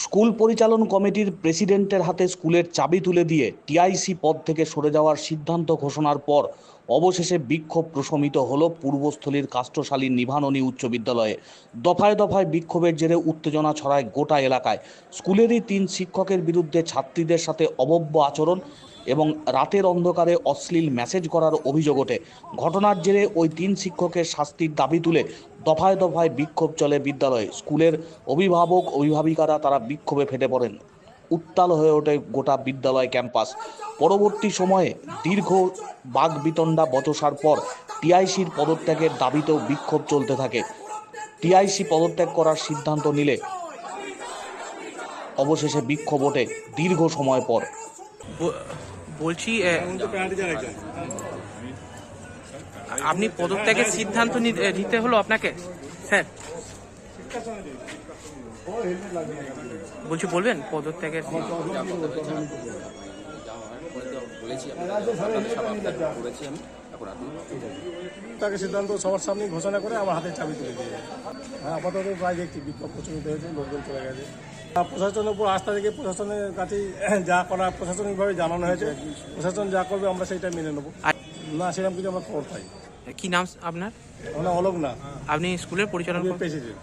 School পরিচালন কমিটির প্রেসিডেন্টের হাতে স্কুলের চাবি তুলে দিয়ে টিআইসি পদ থেকে সরে যাওয়ার সিদ্ধান্ত ঘোষণার পর অবশেষে বিক্ষোভ প্রশমিত হল পূর্বস্থলীর কাষ্টশালী নিভাননী উচ্চ বিদ্যালয়ে। দফায় দফায় বিক্ষোভের জেরে উত্তেজনা ছড়ায় গোটা এলাকায়। স্কুলেরই তিন শিক্ষকের বিরুদ্ধে ছাত্রীদের সাথে অবব্য আচরণ এবং রাতের অন্ধকারে অশ্লীল মেসেজ করার অভিযোগ ওঠে। ঘটনার জেরে ওই তিন শিক্ষকের শাস্তির দাবি তুলে দফায় দফায় বিক্ষোভ চলে বিদ্যালয়ে। স্কুলের অভিভাবক, অভিভাবিকারা তারা বিক্ষোভে ফেটে পড়েন। উত্তাল হয়ে ওঠে গোটা বিদ্যালয় ক্যাম্পাস। পরবর্তী সময়ে দীর্ঘ বাগবিতণ্ডা বচসার পর টিআইসির পদত্যাগের দাবিতেও বিক্ষোভ চলতে থাকে। টিআইসি পদত্যাগ করার সিদ্ধান্ত নিলে অবশেষে বিক্ষোভ ওঠে দীর্ঘ সময় পর। বলছি আপনি পদত্যাগের সিদ্ধান্ত নিতে হলো আপনাকে? স্যার। বলছি, বলবেন পদত্যাগের তাকে সিদ্ধান্ত সবার সামনে ঘোষণা করে আমার হাতে চাবি তুলে দিয়ে। হ্যাঁ আপাতত প্রায় দেখছি বিক্ষোভ প্রচলিত হয়েছে, লোকজন চলে গেছে। প্রশাসনের উপর আস্থা থেকে প্রশাসনের কাছে যা করা প্রশাসনিকভাবে জানানো হয়েছে প্রশাসন যা করবে আমরা সেটা মেনে নেব। না সেরকম কিছু আমরা খবর পাই কি নাম আপনার? আমরা অলোক না। আপনি স্কুলের পরিচালনা প্রেসিডেন্ট।